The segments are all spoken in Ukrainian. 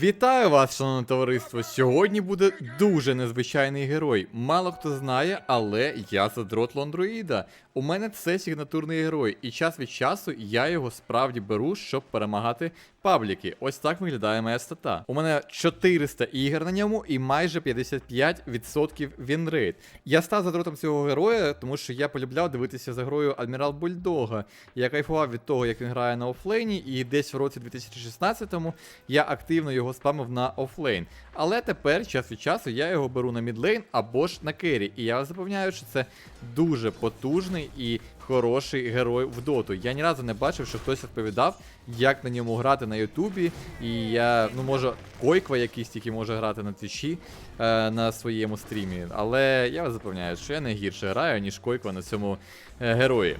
Вітаю вас, шановне товариство! Сьогодні буде дуже незвичайний герой. Мало хто знає, але я задрот Лондруїда. У мене це сигнатурний герой, і час від часу я його справді беру, щоб перемагати пабліки. Ось так виглядає моя стата. У мене 400 ігор на ньому і майже 55% вінрейт. Я став задротом цього героя, тому що я полюбляв дивитися за грою Адмірал Бульдога. Я кайфував від того, як він грає на офлейні, і десь в році 2016-му я активно його спамив на офлейн. Але тепер, час від часу, я його беру на мідлейн або ж на керрі. І я вас запевняю, що це дуже потужний і хороший герой в доту. Я ні разу не бачив, що хтось відповідав, як на ньому грати на Ютубі. І я, ну може, койква якийсь тільки може грати на твічі е, на своєму стрімі. Але я вас запевняю, що я не гірше граю, ніж койква на цьому е, герої.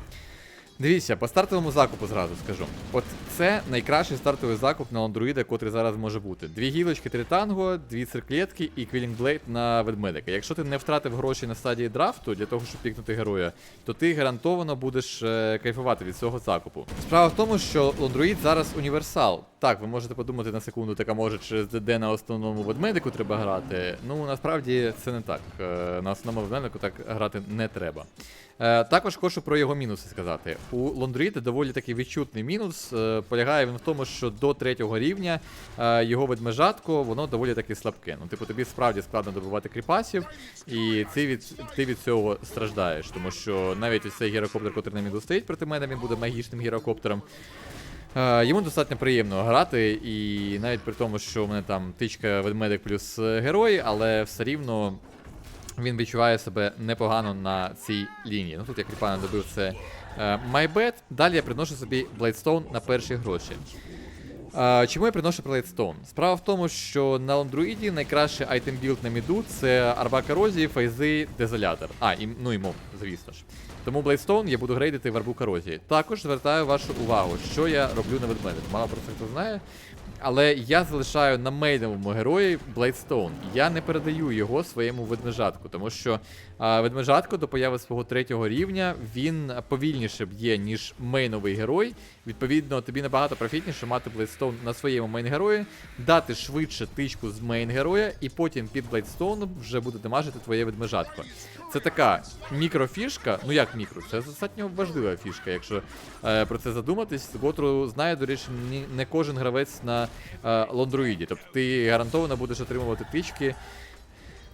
Дивіться, по стартовому закупу зразу скажу. От це найкращий стартовий закуп на Андроїда, котрий зараз може бути. Дві гілочки, три танго, дві цирклетки і квілінгблейд на ведмедика. Якщо ти не втратив гроші на стадії драфту для того, щоб пікнути героя, то ти гарантовано будеш е, кайфувати від цього закупу. Справа в тому, що Андроїд зараз універсал. Так, ви можете подумати на секунду, така може через ДД на основному ведмедику треба грати. Ну насправді це не так. Е, На основному ведмедику так грати не треба. Е, Також хочу про його мінуси сказати. У Лондріда доволі такий відчутний мінус. Е, Полягає він в тому, що до третього рівня його ведмежатко, воно доволі таки слабке. Ну, типу, тобі справді складно добивати кріпасів, і ти від, ти від цього страждаєш. Тому що навіть ось цей гірокоптер, який на міду стоїть проти мене, він буде магічним гірокоптером. Е, Йому достатньо приємно грати, і навіть при тому, що в мене там тичка ведмедик плюс е, герой, але все рівно він відчуває себе непогано на цій лінії. Ну тут я кріпа добив це MyBet. Далі я приношу собі Бладстоун на перші гроші. Е, чому я приношу Бладстоун? Справа в тому, що на Андроїді найкращий айтем білд на міду це арба корозії, фейзи, дезолятор. А, і, ну і мов, звісно ж. Тому Бладстоун я буду грейдити в арбу корозії. Також звертаю вашу увагу, що я роблю на ведмедик. Мало про це хто знає. Але я залишаю на мейновому герої Бладстоун. Я не передаю його своєму ведмежатку, тому що а, ведмежатко до появи свого третього рівня він повільніше б'є, ніж мейновий герой. Відповідно, тобі набагато профітніше мати Бладстоун на своєму мейн-герої, дати швидше тичку з мейн-героя, і потім під Бладстоуном вже буде дамажити твоє ведмежатко. Це така мікрофішка, ну як мікро, це достатньо важлива фішка, якщо е, про це задуматись, котру знає, до речі, не кожен гравець на е, лондроїді. Тобто ти гарантовано будеш отримувати тички,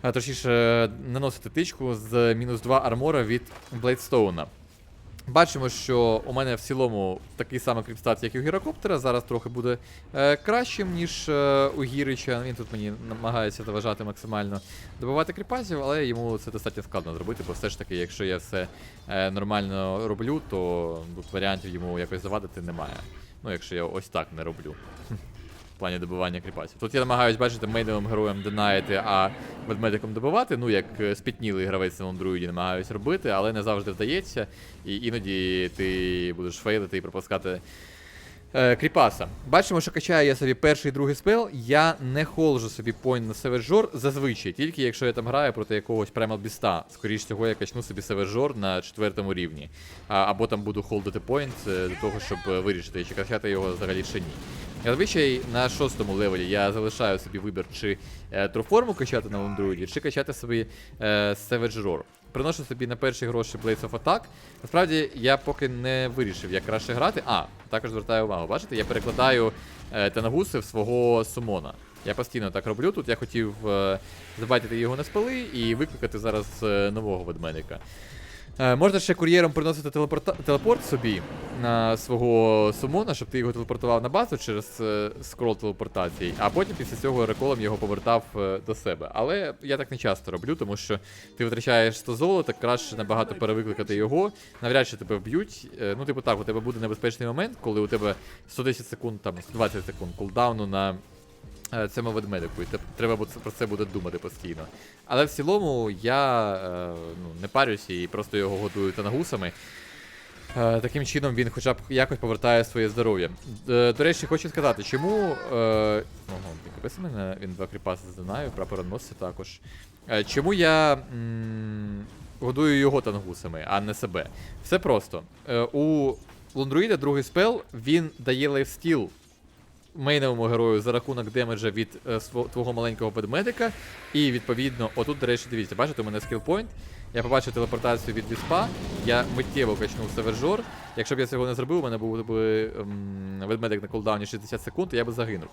а точніше, наносити тичку з мінус 2 армора від Блейдстоуна. Бачимо, що у мене в цілому такий самий кріпстат, як і у гірокоптера. Зараз трохи буде е, кращим, ніж е, у Гірича. Він тут мені намагається заважати максимально добивати кріпасів, але йому це достатньо складно зробити, бо все ж таки, якщо я все е, нормально роблю, то тут варіантів йому якось завадити немає. Ну, якщо я ось так не роблю. Плані добивання кріпасів. Тут я намагаюсь бачити мейдовим героям денаїти, а ведмедиком добивати, ну як е, спітнілий гравець на лондруїді намагаюсь робити, але не завжди вдається. І іноді ти будеш фейлити і пропускати е, кріпаса. Бачимо, що качаю я собі перший і другий спел. Я не холжу собі поінт на севержор зазвичай, тільки якщо я там граю проти якогось праймал-біста. Скоріш всього, я качну собі севержор на четвертому рівні. Або там буду холдити поінт е, для того, щоб вирішити, чи качати його взагалі чи ні. Зазвичай на шостому левелі я залишаю собі вибір, чи е, труформу качати на лондруїді, чи качати собі е, Savage Roar. Приношу собі на перші гроші Blades of Attack. Насправді я поки не вирішив, як краще грати. А, також звертаю увагу, бачите, я перекладаю е, Тенагуси в свого сумона. Я постійно так роблю. Тут я хотів е, забайтити його на спали і викликати зараз е, нового ведмедика. Е, можна ще кур'єром приносити телепорта... телепорт собі на свого сумона, щоб ти його телепортував на базу через е, скрол телепортації, а потім після цього реколом його повертав е, до себе. Але я так не часто роблю, тому що ти витрачаєш 100 золота, краще набагато перевикликати його, навряд чи тебе вб'ють. Ну, типу так, у тебе буде небезпечний момент, коли у тебе 110 секунд, там 120 секунд кулдауну на цьому ведмедику, і треба про це буде думати постійно. Але в цілому я е, ну, не парюся і просто його годую танагусами. Е, таким чином він хоча б якось повертає своє здоров'я. Е, до речі, хочу сказати, чому. Е, ого, він мене він два кріпаси здинаю, прапороносці також. Е, чому я годую його тангусами, а не себе? Все просто. Е, у Лондруїда другий спел він дає лайфстіл мейновому герою за рахунок демеджа від е, твого маленького ведмедика. І відповідно, отут, до речі, дивіться, бачите, у мене скілпойнт. Я побачив телепортацію від віспа, я миттєво качнув севержор. Якщо б я цього не зробив, у мене був би ем, ведмедик на кулдауні 60 секунд, і я би загинув.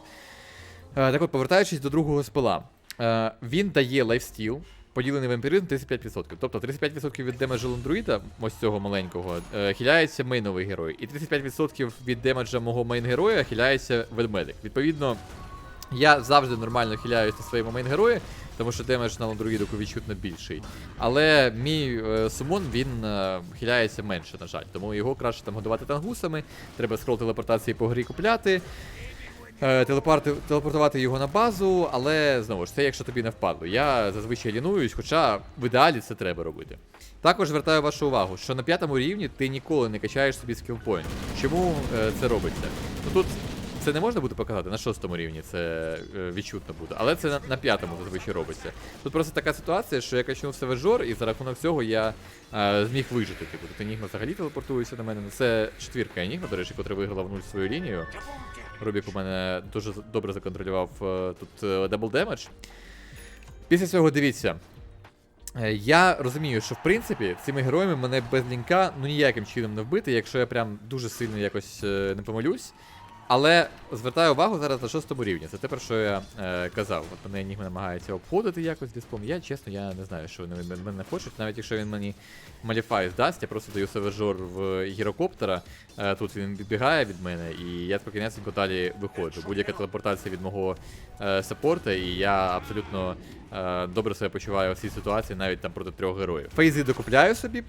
Е, так от, повертаючись до другого спила, е, він дає лайфстіл, поділений вампіризм 35%. Тобто 35% від демеджа ландруїда, ось цього маленького, е, хиляється мейновий герой. І 35% від демеджа мого мейн-героя хиляється ведмедик. Відповідно, я завжди нормально хиляюсь на своєму мейн-герої, тому що демедж на ландруїдику відчутно більший. Але мій е, сумон він е, хиляється менше, на жаль. Тому його краще там годувати тангусами, треба скрол телепортації по грі купляти. Е, телепортувати його на базу, але знову ж це якщо тобі не впадло. Я зазвичай лінуюсь, хоча в ідеалі це треба робити. Також звертаю вашу увагу, що на п'ятому рівні ти ніколи не качаєш собі скілпоінт. Чому е, це робиться? Ну тут це не можна буде показати, на шостому рівні це е, відчутно буде, але це на, п'ятому зазвичай робиться. Тут просто така ситуація, що я качнув себе жор, і за рахунок цього я е, зміг вижити. Типу, тут Енігма взагалі телепортується на мене. Ну, Це четвірка Енігма, до речі, котра виграла в нуль свою лінію. Рубік у мене дуже добре законтролював е, тут е, дабл демедж. Після цього дивіться. Е, Я розумію, що в принципі цими героями мене без лінка ну ніяким чином не вбити, якщо я прям дуже сильно якось е, не помилюсь. Але звертаю увагу зараз на шостому рівні. Це те, про що я е, казав. От мене Енігма намагається обходити якось диспом. Я чесно, я не знаю, що вони мене хочуть. Навіть якщо він мені маліфай здасть, я просто даю севержор в гірокоптера. Е, тут він відбігає від мене, і я спокійнесенько далі виходжу. Будь-яка телепортація від мого е, саппорта, і я абсолютно е, добре себе почуваю в цій ситуації, навіть там проти трьох героїв. Фейзи докупляю собі.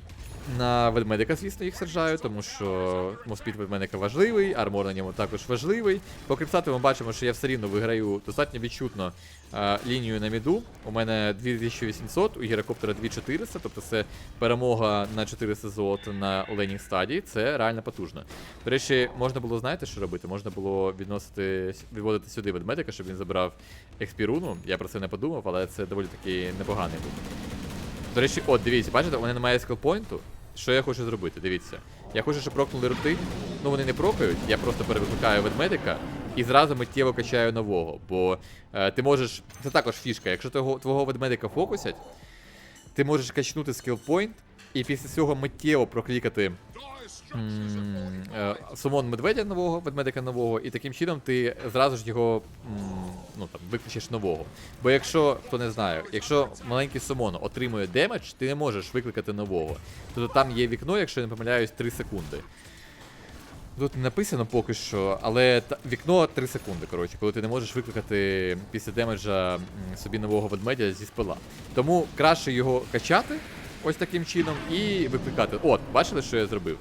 На ведмедика, звісно, їх саджаю, тому що моспід ведмедика важливий, армор на ньому також важливий. По крипсату ми бачимо, що я все рівно виграю достатньо відчутно е, лінію на міду. У мене 2800, у гірокоптера 2400, тобто це перемога на 400 золота на оленій стадії. Це реально потужно. До речі, можна було, знаєте, що робити? Можна було відносити, відводити сюди ведмедика, щоб він забрав експіруну. Я про це не подумав, але це доволі таки непоганий був. До речі, от, дивіться, бачите, мене немає скілпойнту. Що я хочу зробити? Дивіться. Я хочу, щоб прокнули рути. Ну вони не прокають, я просто перевикликаю ведмедика і зразу миттєво качаю нового. Бо е, ти можеш. Це також фішка. Якщо того, твого ведмедика фокусять, ти можеш качнути скілпойнт і після цього миттєво проклікати е, сумон медведя нового, ведмедика нового, і таким чином ти зразу ж його ну, там, виключиш нового. Бо якщо, хто не знає, якщо маленький сумон отримує демедж, ти не можеш викликати нового. Тобто там є вікно, якщо я не помиляюсь, 3 секунди. Тут не написано поки що, але та, вікно 3 секунди, коротше, коли ти не можеш викликати після демеджа собі нового ведмедя зі спила. Тому краще його качати ось таким чином і викликати. От, бачили, що я зробив?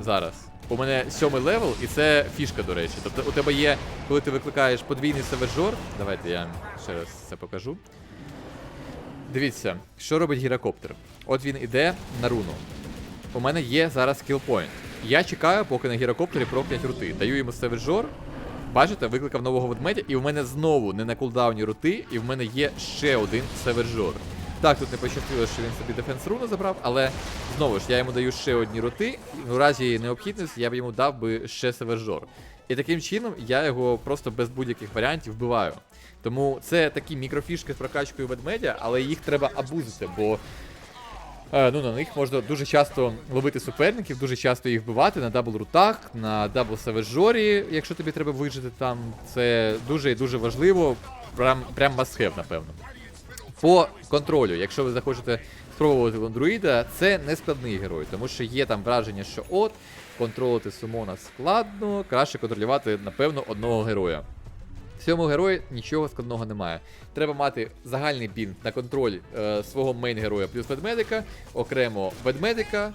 Зараз. У мене сьомий левел, і це фішка, до речі. Тобто у тебе є, коли ти викликаєш подвійний севержор. Давайте я ще раз це покажу. Дивіться, що робить гірокоптер. От він іде на руну. У мене є зараз скілпойнт. Я чекаю, поки на гірокоптері прокнять рути. Даю йому севержор. Бачите, викликав нового ведмедя, і в мене знову не на кулдауні рути, і в мене є ще один севержор. Так, тут не пощастило, що він собі дефенс руну забрав, але знову ж я йому даю ще одні рути, і в разі необхідності я б йому дав би ще севержор. І таким чином я його просто без будь-яких варіантів вбиваю. Тому це такі мікрофішки з прокачкою ведмедя, але їх треба абузити, бо Е, ну, на них можна дуже часто ловити суперників, дуже часто їх вбивати на дабл рутах, на дабл севежорі, якщо тобі треба вижити там. Це дуже і дуже важливо. Прям, прям have, напевно. По контролю, якщо ви захочете спробувати ландруїда, це не складний герой, тому що є там враження, що от, контролити сумона складно, краще контролювати, напевно, одного героя. В цьому герої нічого складного немає. Треба мати загальний бін на контроль е, свого мейн-героя плюс ведмедика, окремо ведмедика,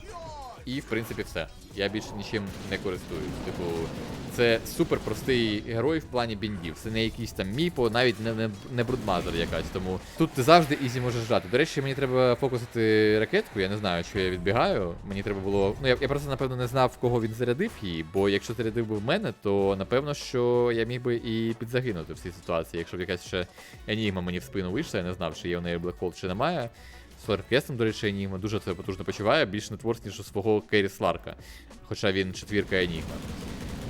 і в принципі все. Я більше нічим не користуюсь. Типу, це супер простий герой в плані біндів. Це не якийсь там міпо, навіть не, не, не брудмазер якась. Тому тут ти завжди ізі можеш грати. До речі, мені треба фокусити ракетку. Я не знаю, що я відбігаю. Мені треба було. Ну я, я просто напевно не знав, в кого він зарядив її. Бо якщо зарядив би в мене, то напевно, що я міг би і підзагинути в цій ситуації. Якщо б якась ще Енігма мені в спину вийшла, я не знав, чи є в неї Black чи немає. З Форкестом, до речі, Енігма дуже це потужно почуває, більш нетворс, ніж у свого Керрі Сларка. Хоча він четвірка Енігма.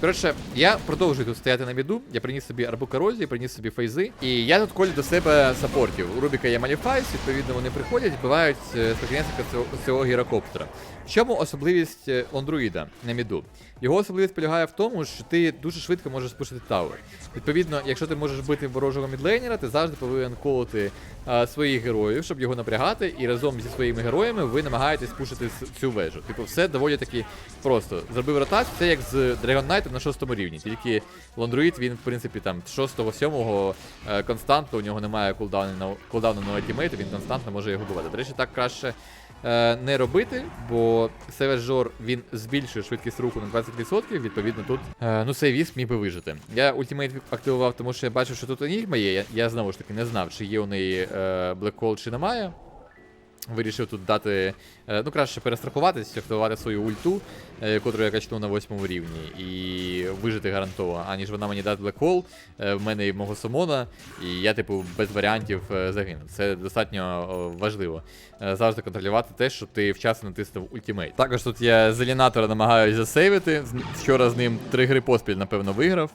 Коротше, я продовжую тут стояти на міду. Я приніс собі арбу корозії, приніс собі фейзи. І я тут колю до себе саппортів. У Рубіка є Маліфайс, відповідно, вони приходять, вбивають з спокійненько цього, цього гірокоптера. В чому особливість е, Лондруїда на міду? Його особливість полягає в тому, що ти дуже швидко можеш спушити тавер. Відповідно, якщо ти можеш бити ворожого мідлейнера, ти завжди повинен колоти а, своїх героїв, щоб його напрягати, і разом зі своїми героями ви намагаєтесь пушити цю вежу. Типу, все доволі таки просто. Зробив ротацію, це як з Dragon Knight на шостому рівні. Тільки Лондруїд, він, в принципі, там 6-7 е, константно, у нього немає кулдауну на кулдауну на ультимейт, він константно може його бувати. До речі, так краще е, не робити, бо Севержор він збільшує швидкість руху на 20%, відповідно тут е, ну цей віск міг би вижити. Я ультимейт активував, тому що я бачив, що тут Енігма є. Я, я знову ж таки не знав, чи є у неї е, Black Hole, чи немає. Вирішив тут дати, е, ну краще перестрахуватись, активувати свою ульту, е, котру я качну на восьмому рівні, і вижити гарантовано, аніж вона мені дасть е, в мене і мого сумона, і я, типу, без варіантів е, загину. Це достатньо важливо. Е, Завжди контролювати те, що ти вчасно натиснув ультимейт. Також тут я з Елінатора намагаюся засейвити. Вчора з ним три гри поспіль, напевно, виграв.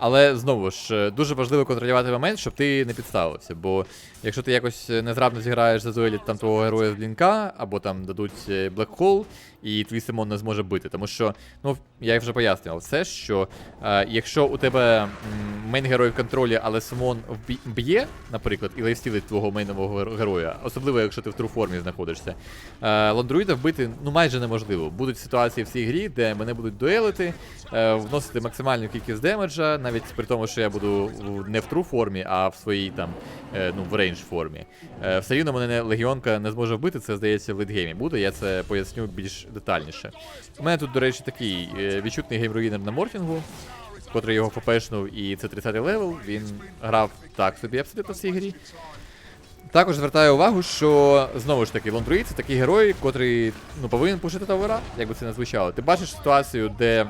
Але знову ж е, дуже важливо контролювати момент, щоб ти не підставився. Бо якщо ти якось е, незграбно зіграєш за Зоелі там твого героя з блінка, або там дадуть Hole, і твій Симон не зможе бити. Тому що, ну, я вже пояснював все, що е, якщо у тебе мейн герой в контролі, але Симон б'є, наприклад, і лайфстілить твого мейнового героя, особливо якщо ти в тру формі знаходишся, е, ландруїда вбити ну майже неможливо. Будуть ситуації в цій грі, де мене будуть дуелити, е, вносити максимальну кількість демеджа, навіть при тому, що я буду не в тру формі, а в своїй там, е, ну, в рейндж формі. Е, все рівно мене легіонка не зможе вбити, це здається в лейтгеймі буде, я це поясню більш детальніше. У мене тут, до речі, такий е, відчутний геймруїнер на морфінгу. Котрий його фопешнув, і це 30-й левел. Він грав так собі абсолютно в цій грі. Також звертаю увагу, що знову ж таки, Лондруїд це такий герой, котрий ну, повинен пушити тавера, як би це не звучало. Ти бачиш ситуацію, де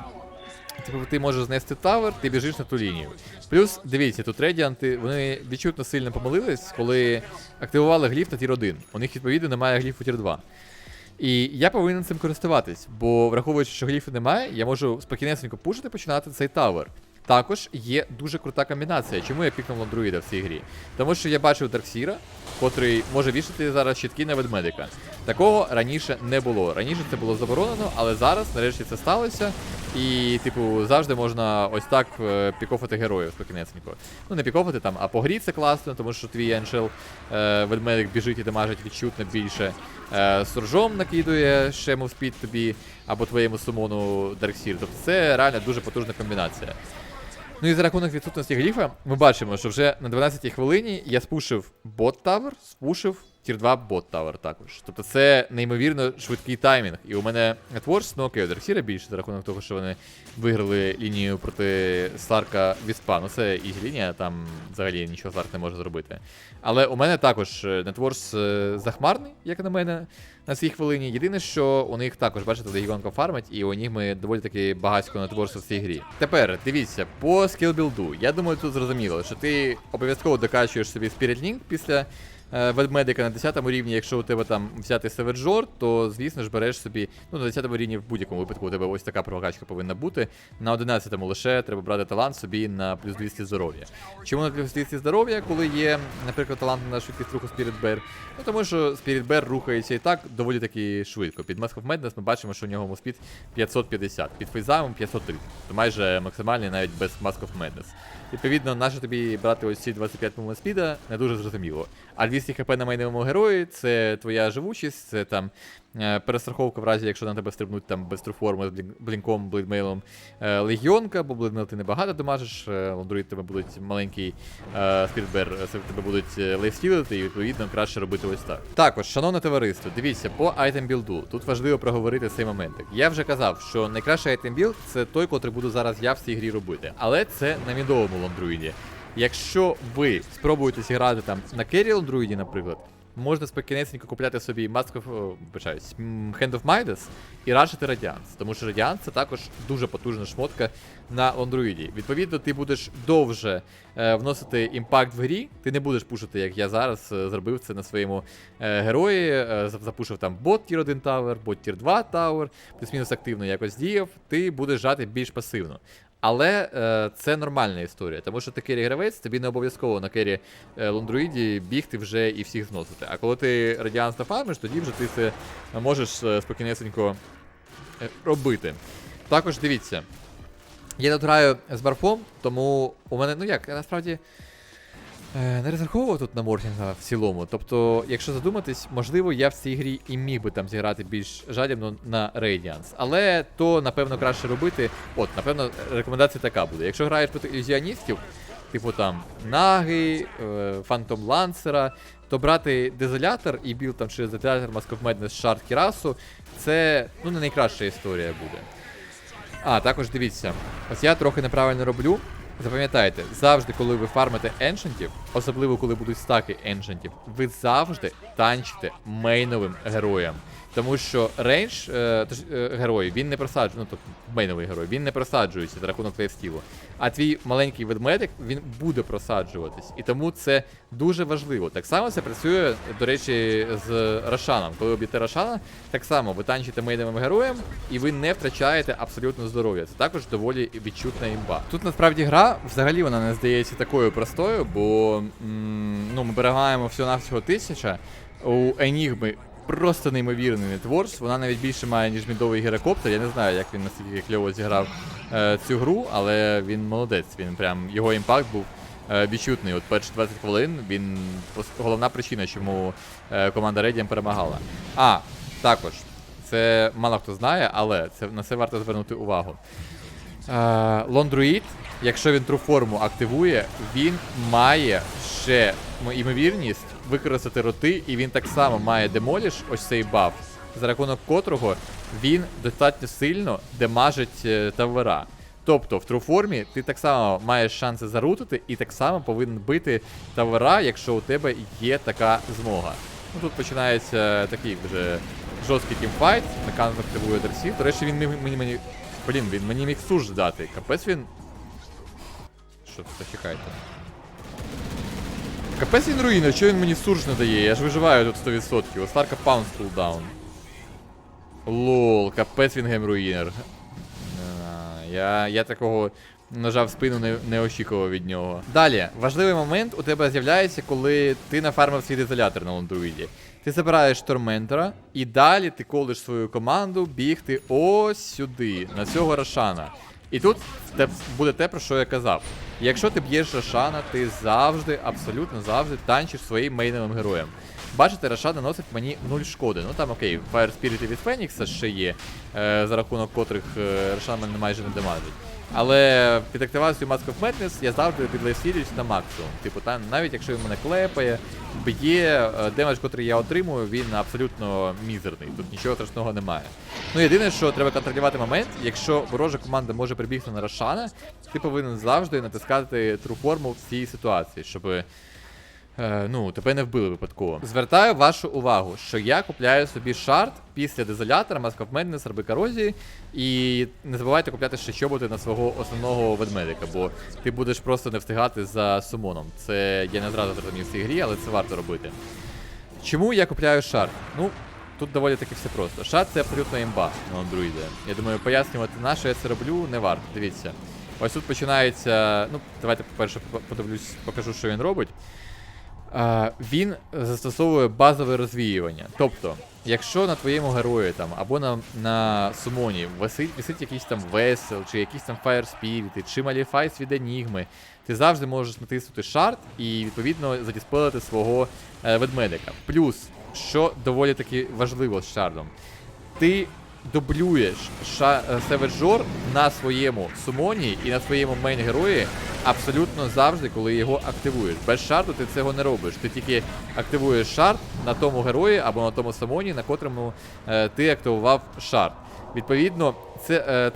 типу, ти можеш знести тавер, ти біжиш на ту лінію. Плюс, дивіться, тут Редіанти, вони відчутно сильно помилились, коли активували гліф на тір 1. У них, відповідно, немає гліфу тір 2. І я повинен цим користуватись, бо враховуючи, що гліфу немає, я можу спокійнесенько пушити починати цей тавер. Також є дуже крута комбінація. Чому я пікнув Ландруїда в цій грі? Тому що я бачив Дарксіра, котрий може вішати зараз щитки на ведмедика. Такого раніше не було. Раніше це було заборонено, але зараз нарешті це сталося. І, типу, завжди можна ось так е, пікофати героїв спокійнесенько. Ну, не пікофати там, а по грі це класно, тому що твій еншел е, ведмедик біжить і дамажить відчутно більше. Е, Суржом накидує ще мовспід тобі або твоєму сумону Дарксір. Тобто це реально дуже потужна комбінація. Ну і за рахунок відсутності гліфа, ми бачимо, що вже на 12-й хвилині я спушив бот тавер, спушив тір 2 бот тавер також. Тобто це неймовірно швидкий таймінг. І у мене Networks, ну окей, у Дарксіра більше за рахунок того, що вони виграли лінію проти Старка Віспа. Ну це ізі лінія, там взагалі нічого Старк не може зробити. Але у мене також Networks е, захмарний, як на мене, на цій хвилині. Єдине, що у них також, бачите, легіонка фармить, і у них ми доволі таки багатько Networks в цій грі. Тепер дивіться, по скілбілду. Я думаю, тут зрозуміло, що ти обов'язково докачуєш собі Link після ведмедика на 10 рівні, якщо у тебе там взяти Северджор, то звісно ж береш собі, ну на 10 рівні в будь-якому випадку у тебе ось така прокачка повинна бути. На 11 лише треба брати талант собі на плюс 200 здоров'я. Чому на плюс 200 здоров'я, коли є, наприклад, талант на швидкість руху Spirit Bear? Ну тому що Spirit Bear рухається і так доволі таки швидко. Під Mask of Madness ми бачимо, що у нього моспід 550, під фейзамом 530. То майже максимальний навіть без Mask of Madness. Відповідно, наше тобі брати ось ці 25 мм спіда не дуже зрозуміло. А 200 хп на майновому герої це твоя живучість, це там перестраховка в разі, якщо на тебе стрибнуть там без труформи з блінком, блейдмейлом е, легіонка, бо блейдмейл ти небагато дамажиш, е, лондруїд тебе будуть маленький е, тебе будуть е, лейфстілити, і відповідно краще робити ось так. Також, шановне товариство, дивіться, по айтем білду. Тут важливо проговорити цей моментик. Я вже казав, що найкращий айтем білд це той, котрий буду зараз я в цій грі робити. Але це на мідовому лондруїді. Якщо ви спробуєте зіграти там на керрі лондруїді, наприклад, можна спокійнесенько купляти собі Mask of, о, вибачаюсь, Hand of Midas і рашити Радіанс. Тому що Радіанс це також дуже потужна шмотка на лондруїді. Відповідно, ти будеш довше е, вносити імпакт в грі. Ти не будеш пушити, як я зараз е, зробив це на своєму е, герої. е, запушив там бот тір 1 тавер, бот тір 2 тавер, плюс-мінус активно якось діяв. Ти будеш жати більш пасивно. Але е, це нормальна історія, тому що ти керрі гравець, тобі не обов'язково на керрі е, лондруїді бігти вже і всіх зносити. А коли ти радіанс нафармиш, тоді вже ти це можеш е, спокійнесенько е, робити. Також дивіться. Я тут граю з барфом, тому у мене, ну як, насправді не розраховував тут на Морхінга в цілому. Тобто, якщо задуматись, можливо, я в цій грі і міг би там зіграти більш жадібно на Radiance. Але то, напевно, краще робити. От, напевно, рекомендація така буде. Якщо граєш проти ілюзіоністів, типу там Наги, е, Фантом Лансера, то брати дезолятор і білд там через дезолятор, Mask of Shard, Кірасу, це ну, не найкраща історія буде. А, також дивіться, ось я трохи неправильно роблю. Запам'ятайте, завжди, коли ви фармите еншентів, особливо коли будуть стаки еншентів, ви завжди танчите мейновим героям. Тому що рейндж е, е, герой, він не просаджує, ну тобто мейновий герой, він не просаджується за рахунок лейфстілу. А твій маленький ведмедик він буде просаджуватись. І тому це дуже важливо. Так само це працює, до речі, з Рошаном. Коли ви б'єте Рошана, так само ви танчите мейновим героєм, і ви не втрачаєте абсолютно здоров'я. Це також доволі відчутна імба. Тут насправді гра взагалі вона не здається такою простою, бо м, ну, ми переграємо всього-навсього тисяча. У Енігми просто неймовірний нетворс. Вона навіть більше має, ніж мідовий гірокоптер. Я не знаю, як він настільки кльово зіграв е, цю гру, але він молодець. Він прям його імпакт був е, відчутний. От перші 20 хвилин він головна причина, чому е, команда Radiant перемагала. А, також. Це мало хто знає, але це на це варто звернути увагу. Е, Лондруїд, якщо він тру форму активує, він має ще ймовірність використати роти, і він так само має демоліш, ось цей баф, за рахунок котрого він достатньо сильно демажить е, тавера. Тобто в труформі ти так само маєш шанси зарутити і так само повинен бити тавера, якщо у тебе є така змога. Ну тут починається такий вже жорсткий тімфайт, Мекан активує Дерсі. До речі, він мені, мені, Блін, він мені міг суш дати. Капець він. Що це чекайте? Капець він руїнер, що він мені сурж не дає? Я ж виживаю тут 100%. У Старка паунс кулдаун. Лол, капець він геймруїнер. Я, я такого ножа в спину не, не очікував від нього. Далі, важливий момент у тебе з'являється, коли ти нафармив свій дезолятор на лондруїді. Ти забираєш Торментора, і далі ти колиш свою команду бігти ось сюди, на цього Рошана. І тут те буде те, про що я казав. Якщо ти б'єш Рошана, ти завжди, абсолютно завжди танчиш своїм мейновим героєм. Бачите, Рошан наносить мені 0 шкоди. Ну там окей, Fire Spirit від Фенікса ще є, е, за рахунок котрих е, Рошан мене майже не демажить. Але під активацією Mask of Madness я завжди підлейфілюсь на максимум. Типу, там, навіть якщо він мене клепає, б'є, е, демедж, який я отримую, він абсолютно мізерний. Тут нічого страшного немає. Ну єдине, що треба контролювати момент, якщо ворожа команда може прибігти на Рошана, ти повинен завжди натискати тру форму в цій ситуації, щоб Е, ну, тебе не вбили випадково. Звертаю вашу увагу, що я купляю собі шарт після дезолятора, of Madness, Раби корозії. І не забувайте купляти ще чоботи на свого основного ведмедика, бо ти будеш просто не встигати за сумоном. Це я не зразу зрозумів в цій грі, але це варто робити. Чому я купляю шарт? Ну, тут доволі таки все просто. Шарт це абсолютно імба на андроїде. Я думаю, пояснювати на що я це роблю не варто. Дивіться. Ось тут починається. Ну, давайте, по-перше, подивлюсь, покажу, що він робить. Він застосовує базове розвіювання. Тобто, якщо на твоєму герої там або на, на сумоні висить, висить якийсь там весел, чи якісь там Fire Spirit, чи Маліфайс від Енігми, ти завжди можеш натиснути шарт і відповідно задіспелити свого е, ведмедика. Плюс, що доволі таки важливо з шардом, ти дублюєш е, на своєму сумоні і на своєму мейн герої абсолютно завжди, коли його активуєш. Без шарду ти цього не робиш. Ти тільки активуєш шард на тому герої або на тому сумоні, на котрому е, ти активував шард. Відповідно, це е,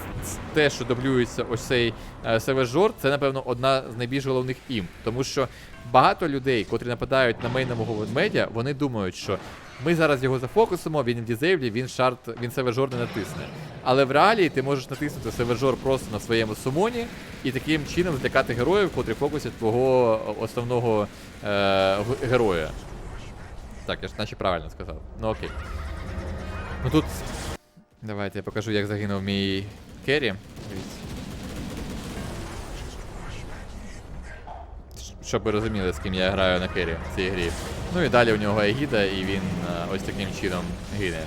те, що дублюється ось цей е, Севежор, це, напевно, одна з найбільш головних ім. Тому що багато людей, котрі нападають на мейна мого ведмедя, вони думають, що ми зараз його зафокусимо, він в дізейвлі, він шарт, він севежор не натисне. Але в реалії ти можеш натиснути севежор просто на своєму сумоні і таким чином злякати героїв, котрі фокусять твого основного е, героя. Так, я ж наче правильно сказав. Ну окей. Ну тут. Давайте я покажу, як загинув мій керрі. Щоб ви розуміли, з ким я граю на керрі в цій грі. Ну і далі у нього Егіда, і він е, ось таким чином гине.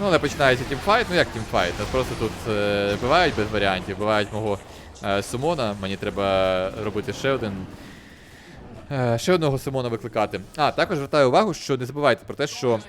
Ну, але починається тімфайт, ну як тімфайт? Просто тут е, вбивають без варіантів, вбивають мого сумона. Мені треба робити ще один. Е, ще одного сумона викликати. А, також звертаю увагу, що не забувайте про те, що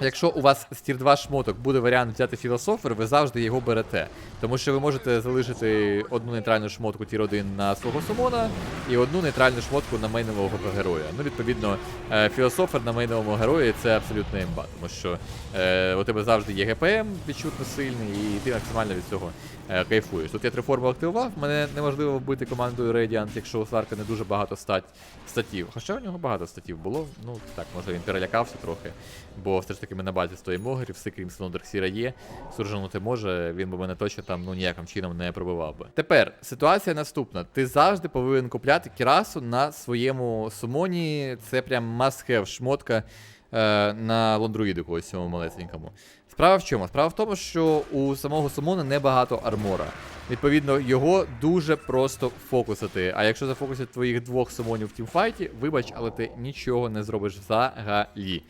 Якщо у вас з тір 2 шмоток буде варіант взяти філософер, ви завжди його берете. Тому що ви можете залишити одну нейтральну шмотку тір 1 на свого сумона і одну нейтральну шмотку на мейнового героя. Ну, відповідно, е, філософер на мейновому герої це абсолютно імба, тому що е, у тебе завжди є ГПМ відчутно сильний, і ти максимально від цього е, кайфуєш. Тут я три форми активував, мене неможливо вбити командою Radiant, якщо у Сларка не дуже багато стать, статів. Хоча у нього багато статів було, ну так, може він перелякався трохи, бо все ж таки ми на базі стоїмо все крім Слондерсіра є. Суржанути може, він би мене точно там ну ніяким чином не пробивав би. Тепер ситуація наступна. Ти завжди повинен купляти кірасу на своєму сумоні. Це прям must-have шмотка е, на лондруїду ось цьому малесенькому. Справа в чому? Справа в тому, що у самого сумона небагато армора. Відповідно, його дуже просто фокусити. А якщо зафокусять твоїх двох сумонів в тімфайті, вибач, але ти нічого не зробиш взагалі.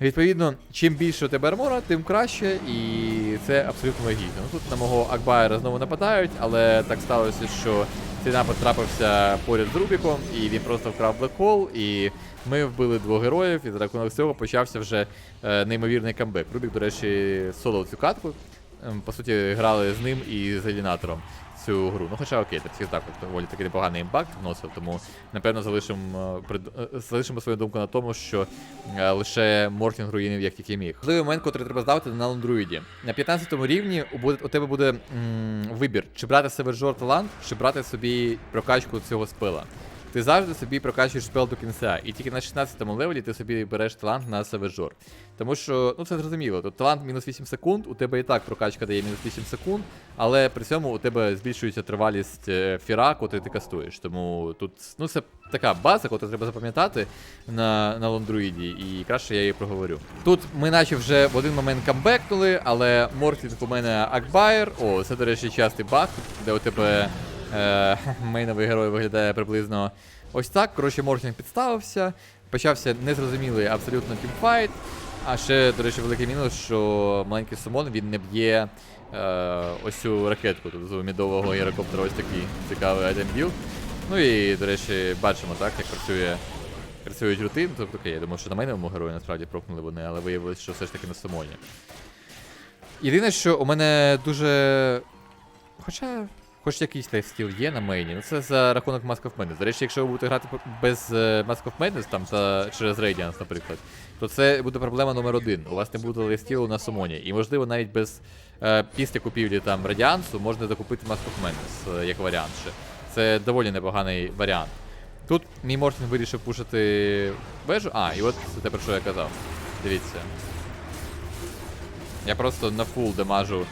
Відповідно, чим більше у тебе армора, тим краще, і це абсолютно логічно. Ну, тут на мого Акбайера знову нападають, але так сталося, що цей напад трапився поряд з Рубіком, і він просто вкрав блекхол, і ми вбили двох героїв, і за рахунок цього почався вже е, неймовірний камбек. Рубік, до речі, соло цю катку. Ем, По суті, грали з ним і з Елінатором цю гру. Ну, хоча окей, так так доволі таки непоганий імпакт вносив, тому напевно залишимо е, е, залишимо свою думку на тому, що е, лише Морфінг руїнив як тільки міг. Важливий момент, який треба здавати на лондруїді. На 15 рівні у, тебе буде м, вибір, чи брати Севержор талант, чи брати собі прокачку цього спила. Ти завжди собі прокачуєш спел до кінця, і тільки на 16-му левелі ти собі береш талант на Севержор. Тому що, ну це зрозуміло, тут талант мінус 8 секунд, у тебе і так прокачка дає мінус 8 секунд, але при цьому у тебе збільшується тривалість е, фіра, котрий ти кастуєш. Тому тут, ну це така база, яку треба запам'ятати на, на лондруїді, і краще я її проговорю. Тут ми наче вже в один момент камбекнули, але Мортлінг у мене Акбайер. О, це, до речі, частий баг, де у тебе е, мейновий герой виглядає приблизно ось так. Коротше, Мортлінг підставився. Почався незрозумілий абсолютно тімфайт. А ще, до речі, великий мінус, що маленький сумон він не б'є е, ось цю ракетку тут з мідового гірокоптера, ось такий цікавий айтем білд. Ну і, до речі, бачимо, так, як працює, працюють рути. Тобто, окей, я думав, що на мене герою насправді прокнули вони, але виявилось, що все ж таки на сумоні. Єдине, що у мене дуже. Хоча. Хоч якийсь лайфстіл є на мейні, ну це за рахунок Mask of Madness. До речі, якщо ви будете грати без е, Mask of Madness, там за, через Radiance, наприклад, то це буде проблема номер один. У вас не буде лайфстілу на сумоні. І можливо навіть без е, після купівлі там Радіансу можна закупити Mask of Madness е, як варіант ще. Це доволі непоганий варіант. Тут мій Мортін вирішив пушити вежу. А, і от це те, про що я казав. Дивіться. Я просто на фул дамажу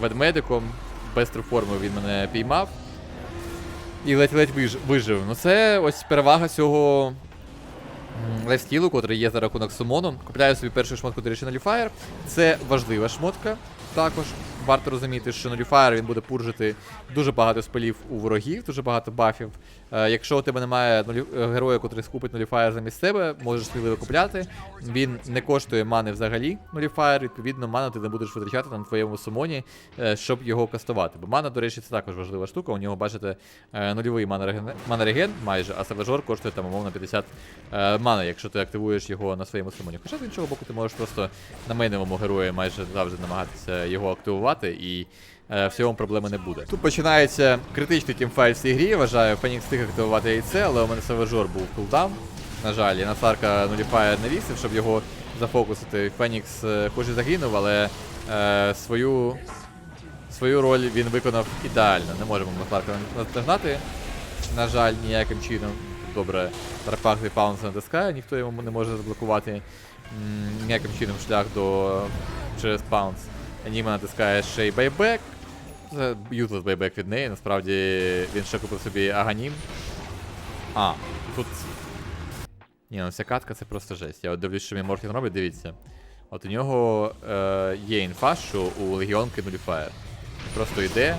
ведмедиком. Без форму він мене піймав. І ледь-ледь вижив. Ну це ось перевага цього лайфстілу, котрий є за рахунок сумону. Купляю собі першу шмотку до Fire. Це важлива шмотка. Також варто розуміти, що Nullifier він буде пуржити дуже багато спелів у ворогів, дуже багато бафів. Е, якщо у тебе немає е, героя, котрий скупить Nullifier замість себе, можеш сміливо купляти. Він не коштує мани взагалі, Nullifier, відповідно, ману ти не будеш витрачати на твоєму сумоні, е, щоб його кастувати. Бо мана, до речі, це також важлива штука. У нього, бачите, нульовий мана-реген мана реген майже, а Саважор коштує там, умовно, 50 е, мана, якщо ти активуєш його на своєму сумоні. Хоча з іншого боку, ти можеш просто на мейновому герої майже завжди намагатися його активувати і. е, В цьому проблеми не буде. Тут починається критичний тімфайт в цій грі. Вважаю, Фенікс встиг активувати яйце, але у мене Саважор був кулдаун. На жаль, я на Сарка нуліфая навісив, щоб його зафокусити. Фенікс е, хоч і загинув, але е, свою, свою роль він виконав ідеально. Не можемо ми Сларка наздогнати, на жаль, ніяким чином. Добре, Тарпах і Паунс натискає, ніхто йому не може заблокувати м, ніяким чином шлях до через Паунс. Аніма натискає ще й байбек. Це юзлес байбек від неї, насправді він ще купив собі Аганім. А, тут. Ні, ну ця катка це просто жесть. Я от дивлюсь, що мій Морфін робить, дивіться. От у нього е, є інфа, що у Легіонки нуліфаєр. Просто йде,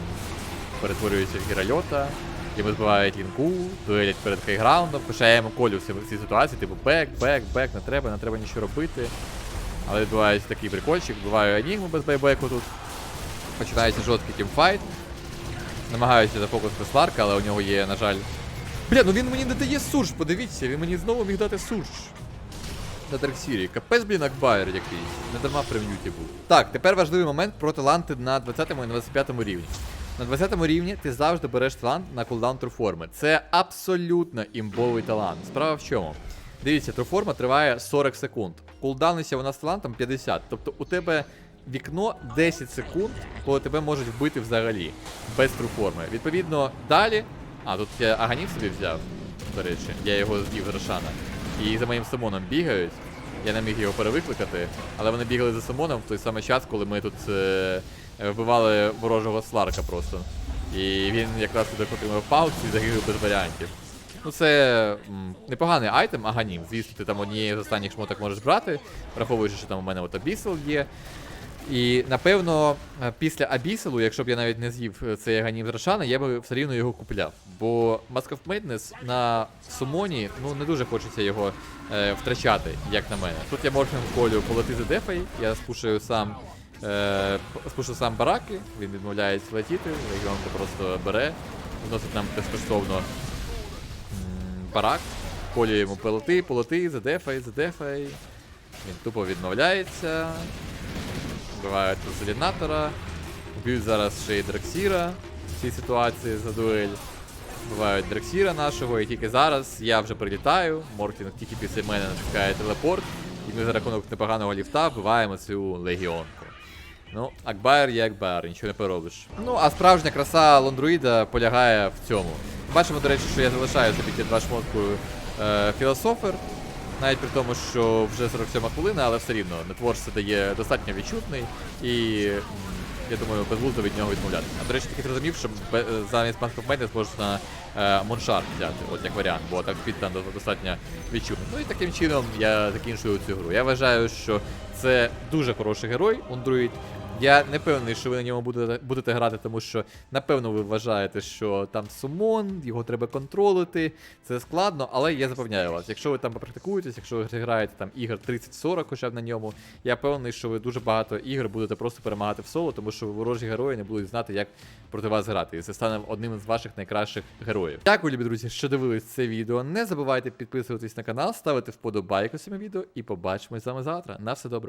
перетворюється в гіральота, йому збивають лінку, дуелять перед хайграундом, я колю в цій ситуації, типу бек, бек, бек, не треба, не треба нічого робити. Але відбувається такий прикольчик, вбиваю Енігму без байбеку тут. Починається жорсткий тімфайт. Намагаюся зафокусити Сларка, але у нього є, на жаль. Бля, ну він мені не дає сурж, подивіться, він мені знову міг дати сурж. На Дарксірі. Капець, блін, Акбайер якийсь. Не дарма при м'юті був. Так, тепер важливий момент про таланти на 20 і 25 рівні. На 20 рівні ти завжди береш талант на кулдаун труформи. Це абсолютно імбовий талант. Справа в чому? Дивіться, труформа триває 40 секунд. Кулдауниться вона з талантом 50. Тобто у тебе вікно 10 секунд, коли тебе можуть вбити взагалі без труформи. Відповідно, далі. А, тут я аганів собі взяв, до речі, я його з'їв з Рошана. І за моїм Симоном бігають. Я не міг його перевикликати, але вони бігали за Симоном в той самий час, коли ми тут е, вбивали ворожого Сларка просто. І він якраз туди отримав паузу і загинув без варіантів. Ну це м, непоганий айтем, аганім. Звісно, ти там однієї з останніх шмоток можеш брати, враховуючи, що там у мене от Abyssal є. І напевно, е, після Абіселу, якщо б я навіть не з'їв е, цей аганім з Рошана, я би все рівно його купляв. Бо Mask of Madness на сумоні ну не дуже хочеться його е, втрачати, як на мене. Тут я морфінг колю полети за дефай, я спушую сам. Е, спушу сам бараки, він відмовляється летіти, легіонка просто бере, вносить нам безкоштовно барак, колює йому полети, полети, задефай, задефай. Він тупо відмовляється. Вбивають тут Зелінатора. Вб'ють зараз ще й Драксіра в цій ситуації за дуель. Вбивають Драксіра нашого, і тільки зараз я вже прилітаю. Мортін тільки після мене натискає телепорт. І ми за рахунок непоганого ліфта вбиваємо цю легіонку. Ну, Акбайр є Акбайр, нічого не поробиш. Ну, а справжня краса Лондруїда полягає в цьому. Бачимо, до речі, що я залишаю собі під два шмотку е, філософер. Навіть при тому, що вже 47 хвилина, але все рівно нетворс це дає достатньо відчутний і я думаю, безглуздо від нього відмовлятися. До речі, таки зрозумів, що бе- замість Mask of Madness можна е, Моншар взяти, от як варіант, бо так спід там достатньо відчутний. Ну і таким чином я закінчую цю гру. Я вважаю, що це дуже хороший герой, Ундруїд. Я не певний, що ви на ньому будете, будете грати, тому що напевно ви вважаєте, що там сумон, його треба контролити, це складно, але я запевняю вас, якщо ви там попрактикуєтесь, якщо ви граєте там ігор 30-40 хоча б на ньому, я певний, що ви дуже багато ігор будете просто перемагати в соло, тому що ворожі герої не будуть знати, як проти вас грати. І це стане одним з ваших найкращих героїв. Дякую, любі друзі, що дивились це відео. Не забувайте підписуватись на канал, ставити вподобайку цьому відео і побачимось з вами завтра. На все добре.